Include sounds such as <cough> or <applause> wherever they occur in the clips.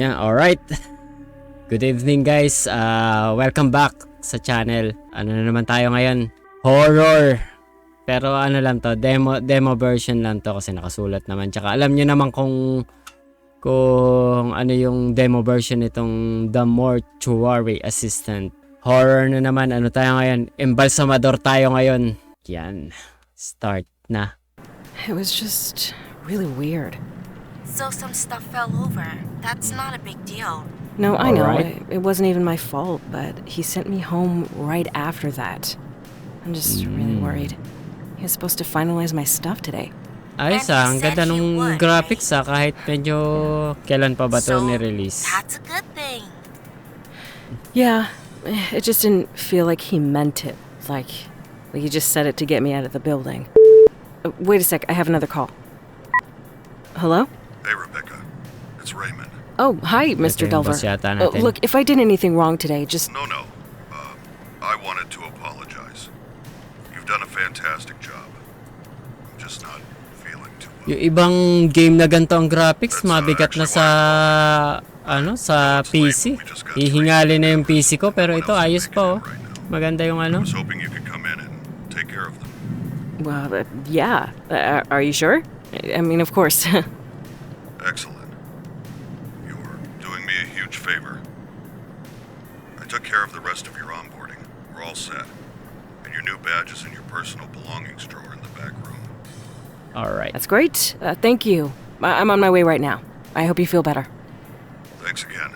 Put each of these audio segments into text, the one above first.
Yan, alright. Good evening guys. Uh, welcome back sa channel. Ano na naman tayo ngayon? Horror. Pero ano lang to, demo demo version lang to kasi nakasulat naman. Tsaka alam nyo naman kung kung ano yung demo version nitong The Mortuary Assistant. Horror na naman. Ano tayo ngayon? Embalsamador tayo ngayon. Yan. Start na. It was just really weird. So some stuff fell over. That's not a big deal. No, I know. Alright. It, it wasn't even my fault, but he sent me home right after that. I'm just really Mm. worried. He was supposed to finalize my stuff today. Ayos And ah, he ang ganda he nung would, graphics ah, kahit medyo kailan pa ba to So, ni-release. That's a good thing. Yeah, it just didn't feel like he meant it. Like, like he just said it to get me out of the building. Uh, wait a sec, I have another call. Hello? Hey, Rebecca. It's Raymond. Oh, hi, Mr. Delver. Uh, look, if I did anything wrong today, just No, no. Uh, I wanted to apologize. You've done a fantastic job. I'm just not feeling too well. Yung ibang game na ganito ang graphics, That's, mabigat na sa ano sa PC. Hihingali na yung PC ko pero ito ayos pa oh. Maganda yung ano. well, uh, yeah. Uh, are you sure? I mean, of course. <laughs> Excellent. You're doing me a huge favor. I took care of the rest of your onboarding. We're all set. And your new badge is in your personal belongings drawer in the back room. All right. That's great. Uh, thank you. I- I'm on my way right now. I hope you feel better. Thanks again.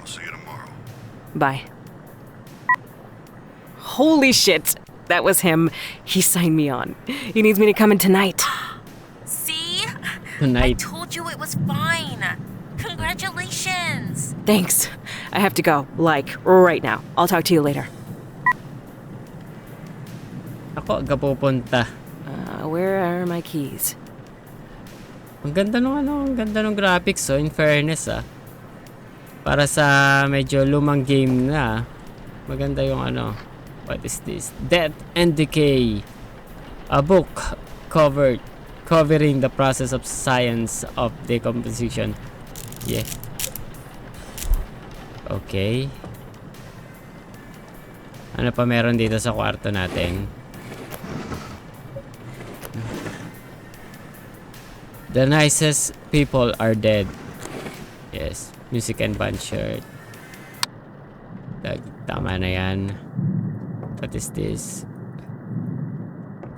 I'll see you tomorrow. Bye. Holy shit! That was him. He signed me on. He needs me to come in tonight. See? I Tonight. told you it was fine. Congratulations. Thanks. I have to go. Like, right now. I'll talk to you later. Ako aga pupunta. Uh, where are my keys? Ang ganda nung ano, ang ganda nung graphics oh, in fairness ah. Para sa medyo lumang game na. Maganda yung ano. What is this? Death and Decay. A book covered covering the process of science of decomposition. Yeah. Okay. Ano pa meron dito sa kwarto natin? The nicest people are dead. Yes. Music and band shirt. Tama na yan. What is this?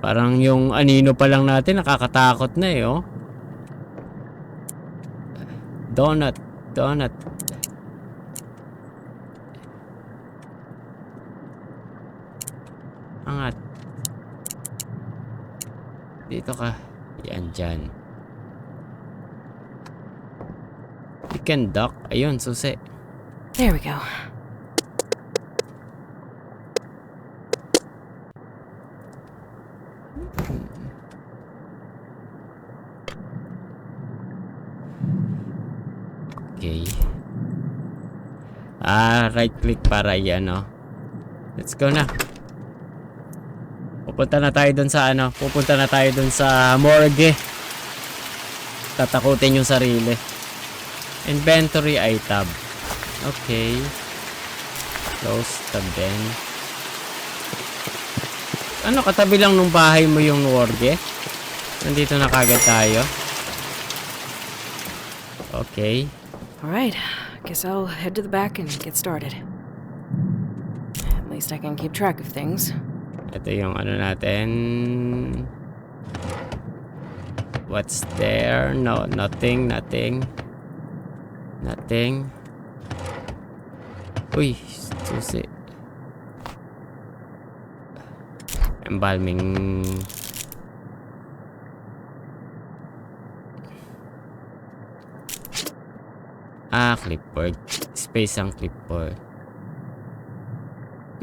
Parang yung anino pa lang natin, nakakatakot na eh, oh. Donut. Donut. Angat. Dito ka. Yan, dyan. Can duck. Ayun, susi. There we go. Okay. Ah, right click para yan, no? Let's go na. Pupunta na tayo dun sa ano, pupunta na tayo dun sa morgue. Tatakutin yung sarili. Inventory item. Okay. Close tab din. Ano, katabi lang nung bahay mo yung morgue? Nandito na kagad tayo. Okay. All right. Guess I'll head to the back and get started. At least I can keep track of things. Ito ano natin. What's there? No, nothing, nothing. Nothing. Uy, susi. Embalming. Ah, clipboard. Space ang clipboard.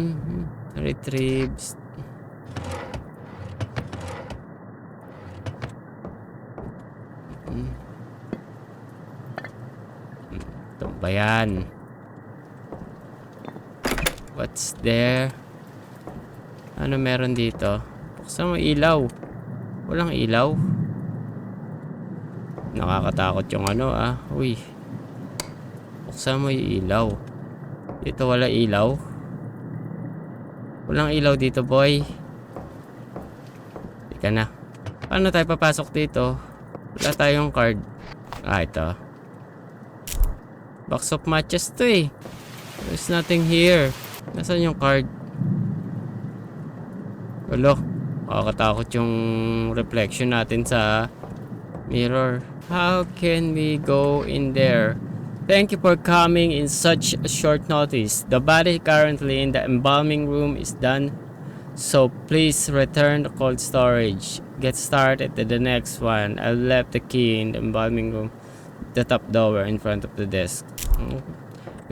Mhm. Retrieves. Mm. Ito ba yan? What's there? Ano meron dito? Buksan mo ilaw. Walang ilaw. Nakakatakot yung ano ah. Uy, Mo yung ilaw. Dito wala ilaw. Walang ilaw dito, boy. Ika na. Paano tayo papasok dito? Wala tayong card. Ah, ito. Box of matches to eh. There's nothing here. Nasaan yung card? Walo. Nakakatakot yung reflection natin sa mirror. How can we go in there? Thank you for coming in such a short notice. The body currently in the embalming room is done. So please return the cold storage. Get started at the next one. I left the key in the embalming room. The top door in front of the desk. Hmm.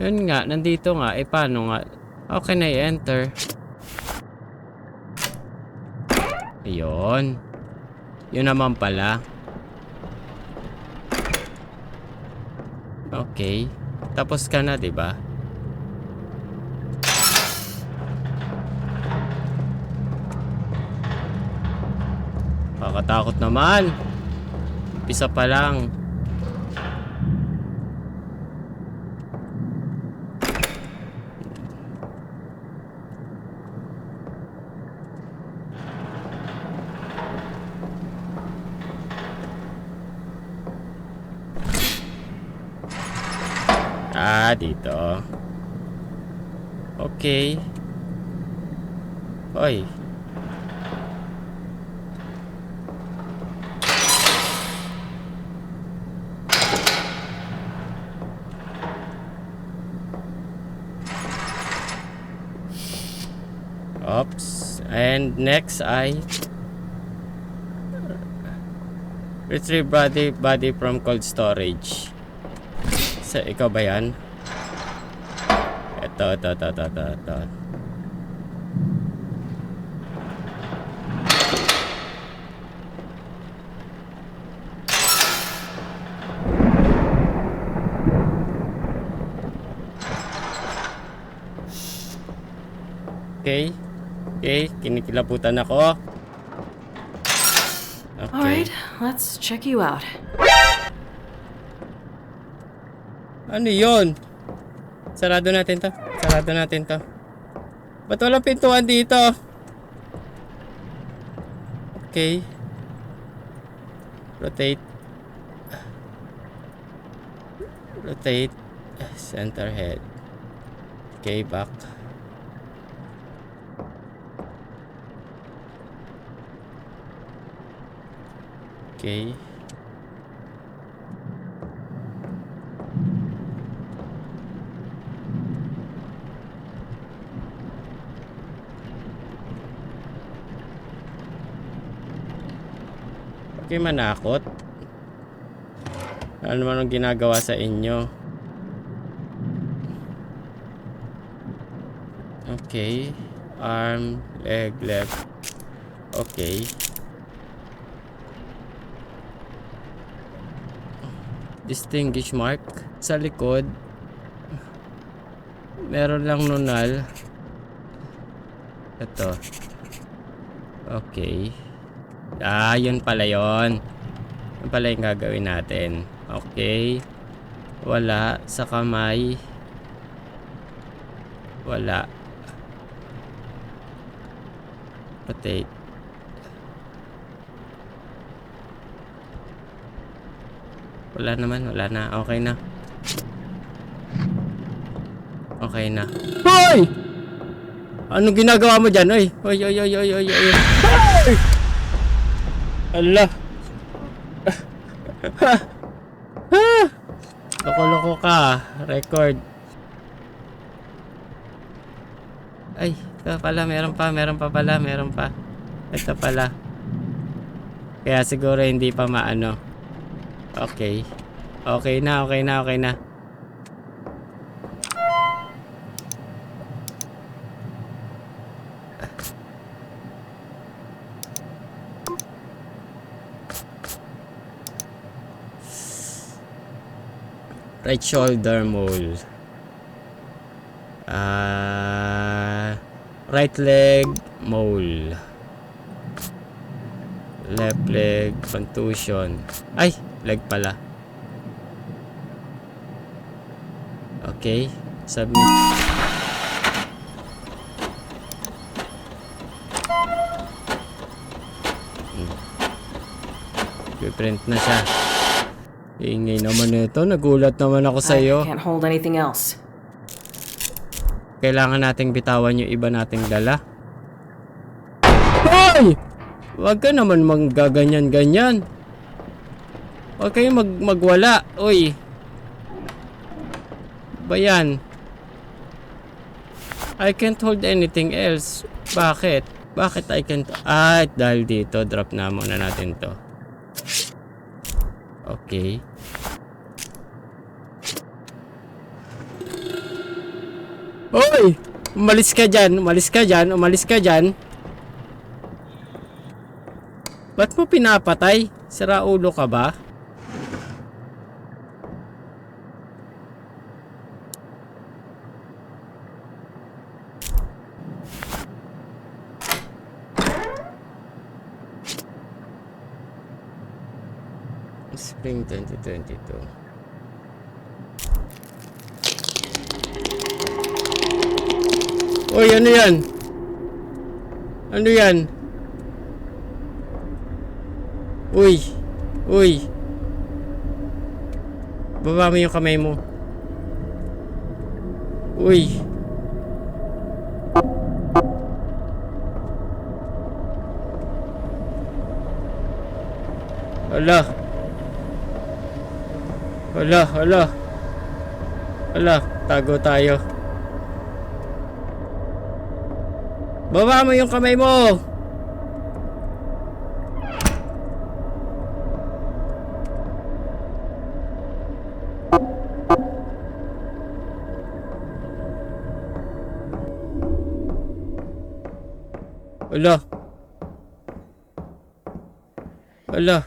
Yun nga, nandito nga. Eh paano nga? How can I enter? Ayun. Yun naman pala. Okay. Tapos ka na, 'di ba? Kakatakot naman. Pisa pa lang. Ah, dito. Okay. Hoy. Oops. And next ay retrieve body body from cold storage. Sa ikaw ba yan? Ito, ito, ito, ito, ito, ito. Okay. Okay, kinikilabutan ako. Okay. Alright, let's check you out. Ano yon? Sarado natin to. Sarado natin to. Ba't walang pintuan dito? Okay. Rotate. Rotate. Center head. Okay, back. Okay. Kayo manakot. Ano naman ang ginagawa sa inyo? Okay. Arm, leg, left. Okay. Distinguish mark sa likod. Meron lang nunal. Ito. Okay. Ah, yun pala yun. Yun pala yung gagawin natin. Okay. Wala sa kamay. Wala. Rotate. Wala naman, wala na. Okay na. Okay na. Hoy! Anong ginagawa mo dyan? Oy, oy, oy, oy, oy, oy, oy. Hoy! Allah. Ah! Loko-loko ka. Record. Ay, ito pala. Meron pa, meron pa pala, meron pa. Ito pala. Kaya siguro hindi pa maano. Okay. Okay na, okay na, okay na. Right shoulder mole. Ah, right leg mole. Left leg contusion. Ay, leg pala. Okay. Submit. Print na siya. Ingay naman nito. Nagulat naman ako sa I iyo. can't hold anything else. Kailangan nating bitawan yung iba nating dala. Hoy! Huwag ka naman maggaganyan-ganyan. Huwag kayong mag magwala. Uy. Ba yan? I can't hold anything else. Bakit? Bakit I can't? Ah, dahil dito. Drop na muna natin to. Okay. Hoy! Umalis ka dyan, umalis ka dyan, umalis ka dyan. Ba't mo pinapatay? Sira ulo ka ba? Spring 2022. Uy, ano yan? Ano yan? Uy. Uy. Baba mo yung kamay mo. Uy. Hala. Hala, hala. Hala, tago tayo. Baba mo yung kamay mo! Wala. Wala.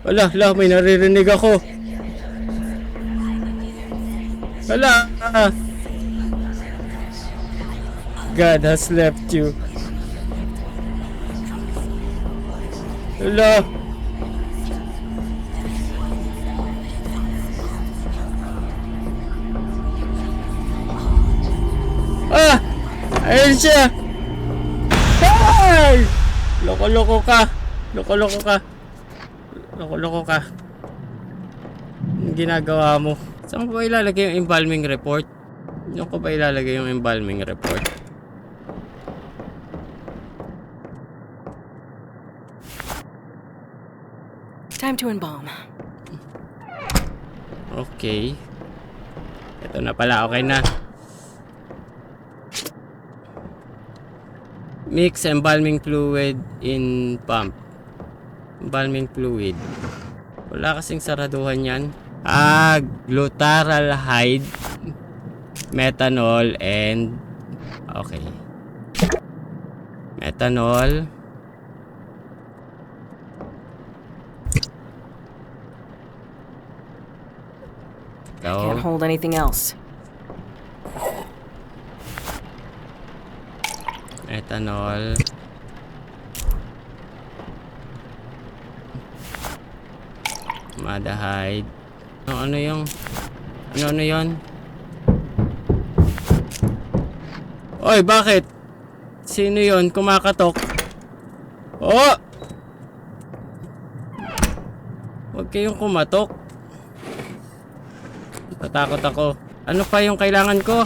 Wala, wala, may naririnig ako. Wala. Ah. God has left you. Wala. Ah! Ayun siya! Ay! Loko-loko ka! Loko-loko ka! Loko-loko ka! Ang ginagawa mo. Saan ko ba ilalagay yung embalming report? Saan ko ba ilalagay yung embalming report? Time to embalm. Okay. Ito na pala, okay na. Mix embalming fluid in pump. Embalming fluid. Wala kasing saraduhan yan. Ah, glutaraldehyde, methanol, and... Okay. Methanol. Can't Ito. hold anything else. Ethanol. Madahide. Ano, ano yung... Ano, ano yun? Oy, bakit? Sino yon Kumakatok. Oh! Huwag kayong kumatok. Tatakot ako. Ano pa yung kailangan ko?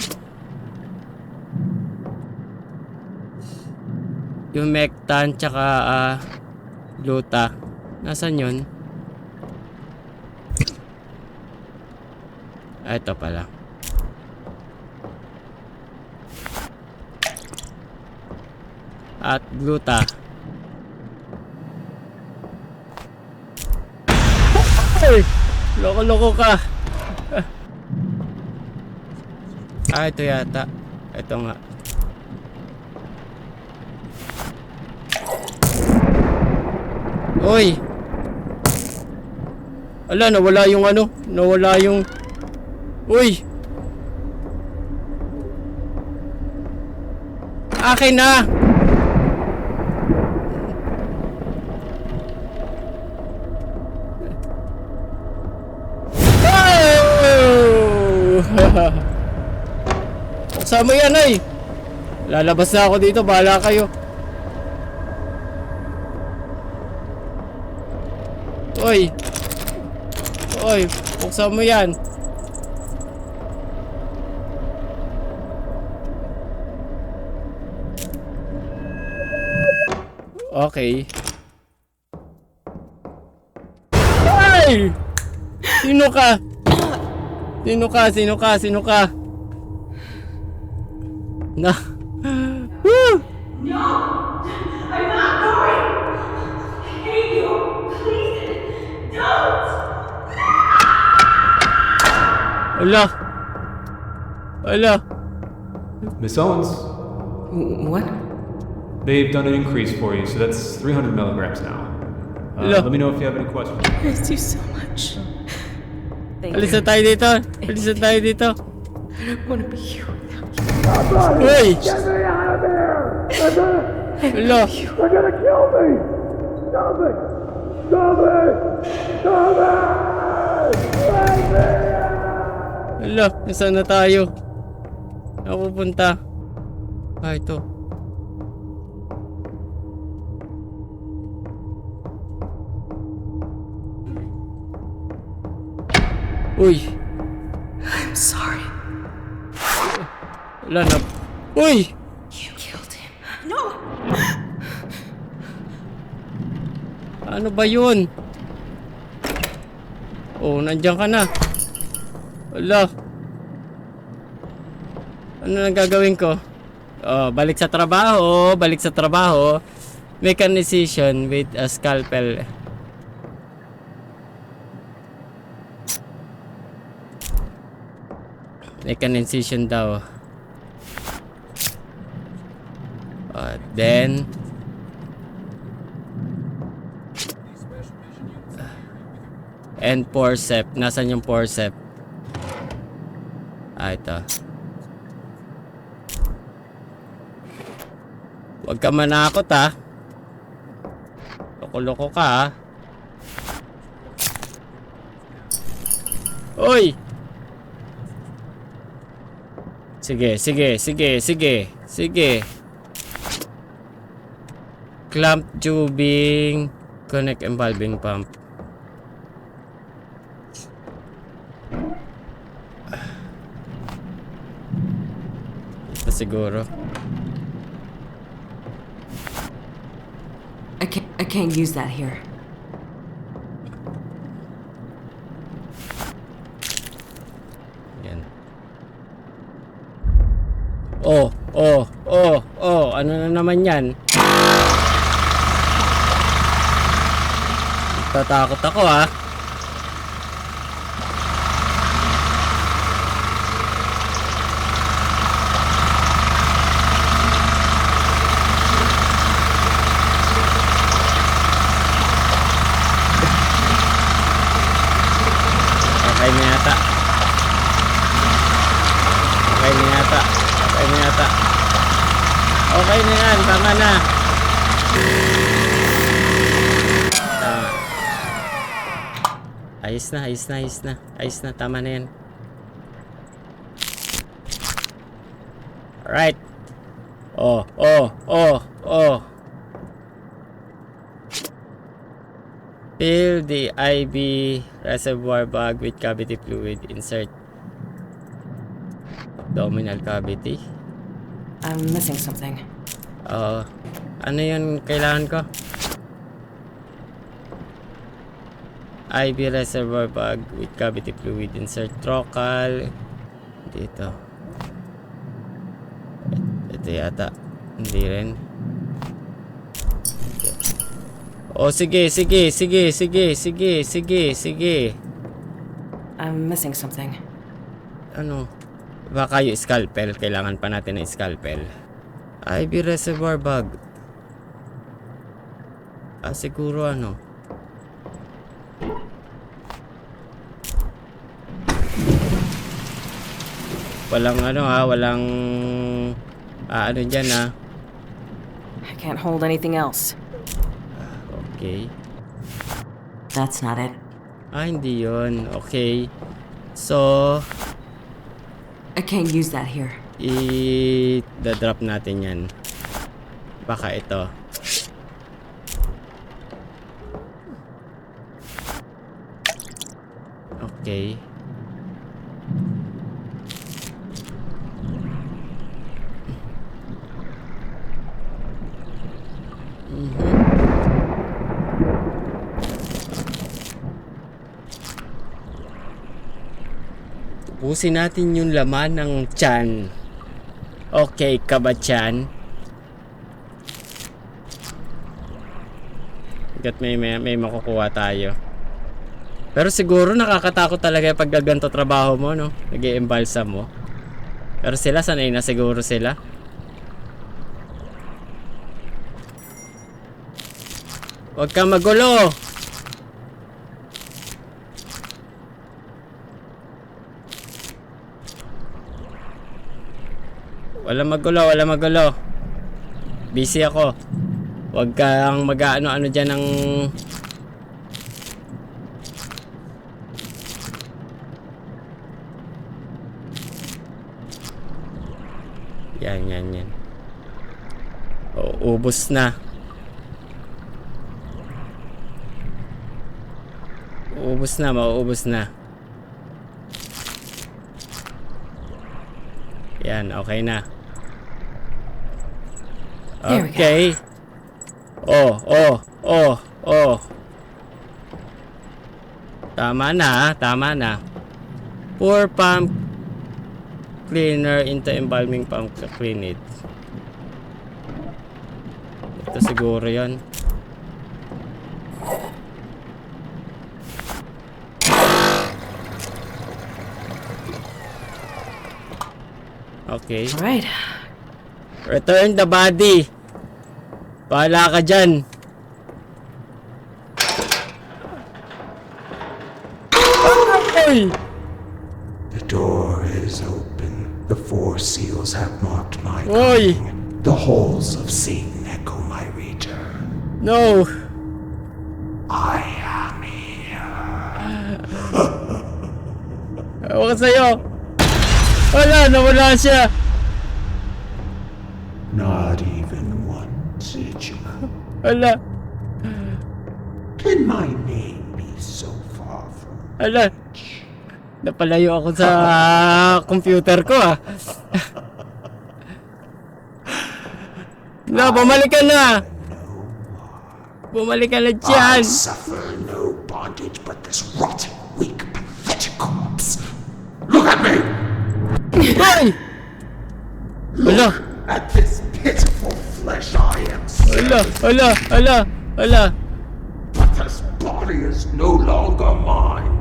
Yung Mectan tsaka ah, Luta. Nasaan yun? Ah, ito pala. At Gluta. Ay! Loko-loko ka! <laughs> ah, ito yata. Ito nga. Uy! Ala, nawala yung ano? Nawala yung... Uy! Akin na! <laughs> Mo yan ay! Lalabas na ako dito, bahala kayo. Oy! Oy, buksan mo yan. Okay. Ay! Sino ka? Sino ka? Sino ka? Sino ka? Na. Ala. Ala. Miss Owens, What? they've done an increase for you, so that's 300 milligrams now. Uh, let me know if you have any questions. Miss you so much. Thank Alis you. na tayo dito. Alis na tayo dito. I want to be here without you. Uy! Ala. Ala, nasaan na tayo? Ako pupunta. Ah, ito. Uy! I'm sorry. Wala na. Uy! You killed him. Ano ba yun? Oh, nandiyan ka na. Wala. Ano nang gagawin ko? Oh, balik sa trabaho, balik sa trabaho. Decision with a scalpel. Make an incision daw. Uh, then and forcep. Nasaan yung forcep? Ah, ito. Huwag ka manakot ha. Loko-loko ka ha. Oy! Sige, sige, sige, sige, sige. Clamp tubing. Connect involving pump. Siguro. I can't. I can't use that here. Yan. Oh, oh, oh, oh, ano na naman yan? Tatakot ako ah. Okay na yata. Okay na yata. Okay na yata. Okay na yan. Tama na. Tama. Ayos na, ayos na, ayos na. Ayos na, tama na yan. Alright. Oh, oh, oh, oh. Fill the IV reservoir bag with cavity fluid. Insert abdominal cavity. I'm missing something. Oo. ano yun kailangan ko? IV reservoir bag with cavity fluid. Insert trocal. Dito. Ito yata. Hindi rin. Oh, sige, sige, sige, sige, sige, sige, sige. I'm missing something. Ano? Baka yung scalpel. Kailangan pa natin ng scalpel. IV reservoir bag. Ah, siguro ano? Walang ano ha, walang ah, ano dyan ha. I can't hold anything else. Okay. That's not it. Ah, hindi yun. Okay. So, I can't use that here. I-drop natin yan. Baka ito. Okay. Tubusin natin yung laman ng tiyan. Okay ka ba tiyan? Hanggat may, may, may makukuha tayo. Pero siguro nakakatakot talaga pag ganito trabaho mo, no? nag embalsa mo. Pero sila, sanay na siguro sila. Huwag ka magulo! Wala magulo, wala magulo. Busy ako. Huwag kang mag-ano-ano dyan ng... Yan, yan, yan. O, ubos na. Ubos na, mauubos na. Yan, okay na. Okay. Oh, oh, oh, oh. Tama na, tama na. Pour pump cleaner into embalming pump to clean it. Ito siguro yon. Okay. All right. Return the body. Pahala ka dyan. Ay! The door is open. The four seals have marked my Oi! coming. The halls of Satan echo my return. No! I am here. Ewan ka sa'yo! Wala! Nawala siya! Not even one sigil. Wala! Can my name be so far from Wala! Napalayo ako sa computer ko ah. No, bumalik ka na! Bumalik ka na I dyan! suffer no bondage but this rotten, Ay! Wala! At this pitiful flesh I am Wala! slain, Wala! Wala! Wala! but this body is no longer mine.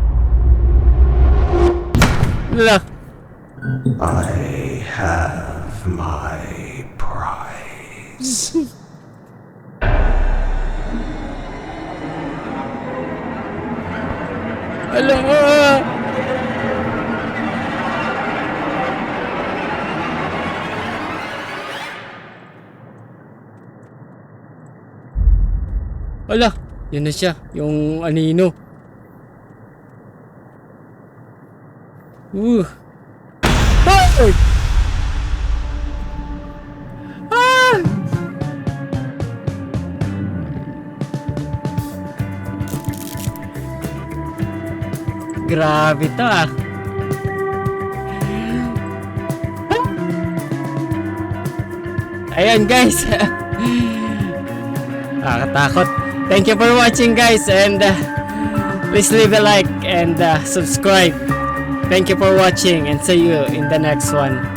Wala! I have my prize. Wala! Wala! Yun na siya. Yung anino. Uh. Ay! Ah! Grabe to ah. Ayan guys. <laughs> Nakakatakot. Thank you for watching guys and uh, please leave a like and uh, subscribe. Thank you for watching and see you in the next one.